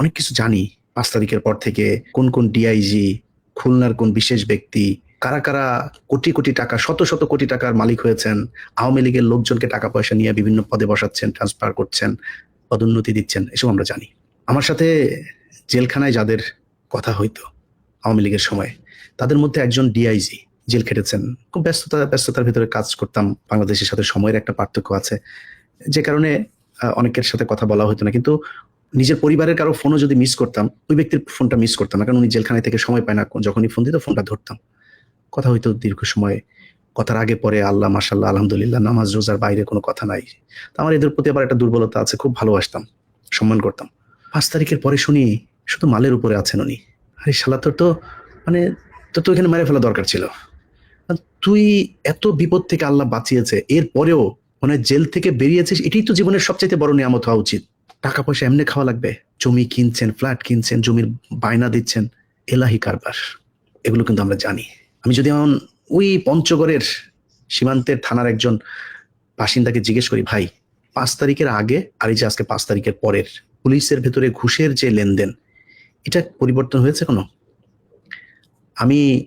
অনেক কিছু জানি পাঁচ তারিখের পর থেকে কোন কোন ডিআইজি খুলনার কোন বিশেষ ব্যক্তি, কারা কারা কোটি কোটি টাকা, শত শত কোটি টাকার মালিক হয়েছেন, আওয়ামী লীগের লোকজনকে টাকা পয়সা নিয়ে বিভিন্ন পদে বসাচ্ছেন ট্রান্সফার করছেন, পদোন্নতি দিচ্ছেন, এসব আমরা জানি। আমার সাথে জেলখানায় যাদের কথা হইতো আওয়ামী লীগের সময়, তাদের মধ্যে একজন ডিআইজি জেল খেটেছেন। খুব ব্যস্ততা, ব্যস্ততার ভিতরে কাজ করতাম, বাংলাদেশের সাথে সময়ের একটা পার্থক্য আছে। যে কারণে অনেকের সাথে কথা বলা হতো না, কিন্তু নিজের পরিবারের কারও ফোনও যদি মিস করতাম, ওই ব্যক্তির ফোনটা মিস করতাম না, কারণ উনি জেলখানায় থেকে সময় পায় না, যখনই ফোন দিত ফোনটা ধরতাম। কথা হইতো দীর্ঘ সময়, কথার আগে পরে আল্লাহ মাসাল্লাহ আলহামদুলিল্লাহ, নামাজ, রোজার বাইরে কোনো কথা নাই। তো আমার এদের প্রতি আবার একটা দুর্বলতা আছে, খুব ভালোবাসতাম, সম্মান করতাম। পাঁচ তারিখের পরে শুনি, শুধু মালের উপরে আছেন উনি। আরে শালা, তোর তো মানে তোর তো এখানে মেরে ফেলা দরকার ছিল। তুই এত বিপদ থেকে আল্লাহ বাঁচিয়েছে এর পরেও মানে জেল থেকে বেরিয়েছিস, এটাই তো জীবনের সবচাইতে বড় নিয়ামত হওয়া উচিত। টাকা পয়সা এমনি খাওয়া লাগবে। জমি কিনছেন ফ্ল্যাট কিনছেন, জমির বায়না দিচ্ছেন, এলাহি কারবার। এগুলো কিন্তু আমরা জানি। আমি যদি এমন ওই পঞ্চগড়ের সীমান্তের থানার একজন বাসিন্দাকে জিজ্ঞেস করি, ভাই, পাঁচ তারিখের আগে আর এই যে আজকে পাঁচ তারিখের পরের পুলিশের ভেতরে ঘুষের যে লেনদেন, এটা পরিবর্তন হয়েছে কোনো? আমি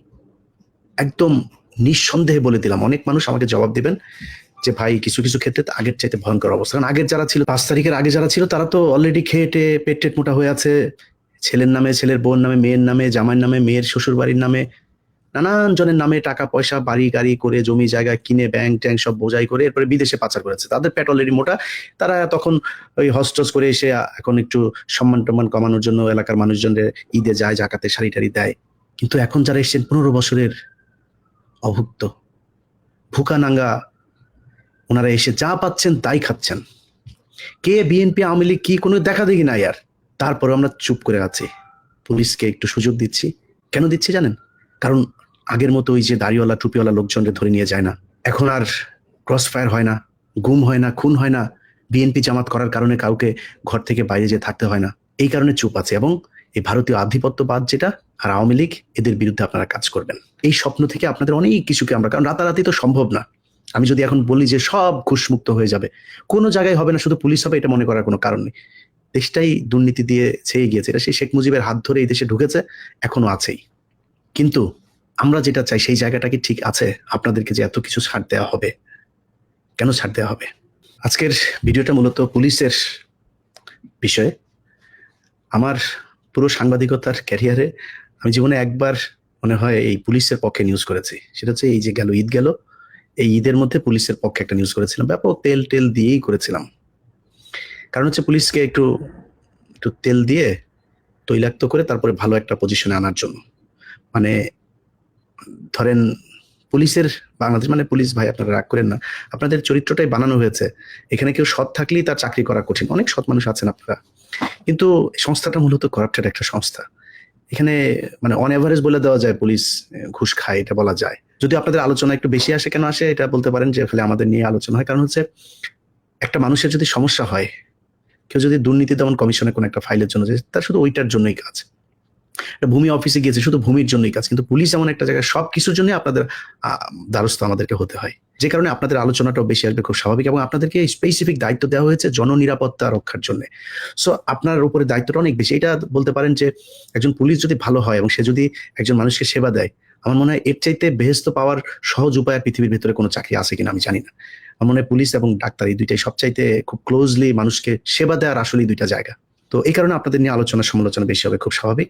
একদম নিঃসন্দেহে বলে দিলাম। অনেক মানুষ আমাকে জবাব দিবেন। যে ভাই কিছু কিছু ক্ষেত্রে আগের চাইতে ভয়ঙ্কর অবস্থা। কারণ আগের যারা ছিল, পাঁচ তারিখের আগে যারা ছিল, তারা তো অলরেডি খেয়ে টেয়ে পেট টেট মোটা হয়ে আছে। ছেলের নামে, ছেলের বোন নামে, মেয়ের নামে, জামাইয়ের নামে, মেয়ের শ্বশুর বাড়ির নামে নানান জনের নামে টাকা, পয়সা, বাড়ি, গাড়ি করে, জমি, জায়গা কিনে ব্যাংক ট্যাঙ্ক সব বোঝাই করে এরপরে বিদেশে পাচার করেছে। তাদের পেট অলরেডি মোটা। তারা তখন ওই হস্টস করে এসে এখন একটু সম্মান টম্মান কমানোর জন্য এলাকার মানুষজনের ঈদে যায় জাকাতে শাড়ি টাড়ি দেয়। কিন্তু এখন যারা এসেছেন, পনেরো বছরের অভুক্ত। ভুকা নাঙ্গা ওনারা এসে যা পাচ্ছেন তাই খাচ্ছেন। কে বিএনপি আওয়ামী লীগ কি কোনো দেখা দেখি নাই আর? তারপরে আমরা চুপ করে আছি। পুলিশকে একটু সুযোগ দিচ্ছি। কেন দিচ্ছি জানেন? কারণ আগের মতো ওই যে দাড়িওয়ালা, টুপিওয়ালা লোকজনকে ধরে নিয়ে যায় না। এখন আর ক্রস ফায়ার হয় না, গুম হয় না, খুন হয় না। বিএনপি জামাত করার কারণে কাউকে ঘর থেকে বাইরে যেয়ে থাকতে হয় না। এই কারণে চুপ আছে এবং এই ভারতীয় আধিপত্যবাদ যেটা আর আওয়ামী লীগ, এদের বিরুদ্ধে আপনারা কাজ করবেন। এই স্বপ্ন থেকে আপনাদের অনেক কিছুকে আমরা, কারণ রাতারাতি তো সম্ভব না। আমি যদি এখন বলি যে সব ঘুষমুক্ত হয়ে যাবে, কোনো জায়গায় হবে না, শুধু পুলিশ হবে, এটা মনে করার কোনো কারণ নেই। দেশটাই দুর্নীতি দিয়ে ছেয়ে গিয়েছে, এটা সেই শেখ মুজিবের হাত ধরে এই দেশে ঢুকেছে, এখনও আছেই। কিন্তু আমরা যেটা চাই, সেই জায়গাটা কি ঠিক আছে? আপনাদেরকে যে এত কিছু ছাড় দেওয়া হবে, কেন ছাড় দেওয়া হবে? আজকের ভিডিওটা মূলত পুলিশের বিষয়ে। আমার পুরো সাংবাদিকতার ক্যারিয়ারে আমি জীবনে একবার মনে হয় এই পুলিশের পক্ষে নিউজ করেছি। সেটা হচ্ছে এই যে গেল, ঈদ গেল এই ঈদের মধ্যে পুলিশের পক্ষে একটা নিউজ করেছিলাম। ব্যাপক তেল টেল দিয়েই করেছিলাম। কারণ হচ্ছে পুলিশকে একটু একটু তেল দিয়ে তৈলাক্ত করে তারপরে ভালো একটা পজিশনে আনার জন্য। মানে ধরেন পুলিশের বাংলাদেশ মানে পুলিশ ভাই আপনারা রাগ করেন না, আপনাদের চরিত্রটাই বানানো হয়েছে। এখানে কেউ সৎ থাকলেই তার চাকরি করা কঠিন। অনেক সৎ মানুষ আছেন আপনারা। কিন্তু সংস্থাটা মূলত করাপ্টেড একটা সংস্থা। এখানে মানে অন এভারেজ বলে দেওয়া যায় পুলিশ ঘুষ খায়, এটা বলা যায়। যদি আপনাদের আলোচনা একটু বেশি আসে, কেন আসে, এটা বলতে পারেন যে ফলে আমাদের নিয়ে আলোচনা হয়। কারণ হচ্ছে একটা মানুষের যদি সমস্যা হয়, কেউ যদি দুর্নীতি দমন কমিশনে কোনো একটা ফাইলের জন্য যায়, তার শুধু ওইটার জন্যই কাজ। ভূমি অফিসে গিয়েছে, শুধু ভূমির জন্যই কাজ। কিন্তু পুলিশ এমন একটা জায়গায় সব কিছুর জন্য আপনাদের দ্বারস্থ আমাদেরকে হতে হয়। যে কারণে আপনাদের আলোচনাটাও বেশি আসবে খুব স্বাভাবিক এবং আপনাদেরকে স্পেসিফিক দায়িত্ব দেওয়া হয়েছে জননিরাপত্তা রক্ষার জন্য। সো আপনার উপরে দায়িত্বটা অনেক বেশি। এটা বলতে পারেন যে একজন পুলিশ যদি ভালো হয় এবং সে যদি একজন মানুষকে সেবা দেয় আমার মনে হয় এর চাইতে বেহেস্ত পাওয়ার সহজ উপায় পৃথিবীর ভিতরে কোনো চাকরি আছে কিনা আমি জানি না। আমার মনে হয় পুলিশ এবং ডাক্তার এই দুইটাই সবচাইতে খুব ক্লোজলি মানুষকে সেবা দেওয়ার আসলেই দুইটা জায়গা। তো এই কারণে আপনাদের নিয়ে আলোচনা সমালোচনা বেশি হবে, খুব স্বাভাবিক।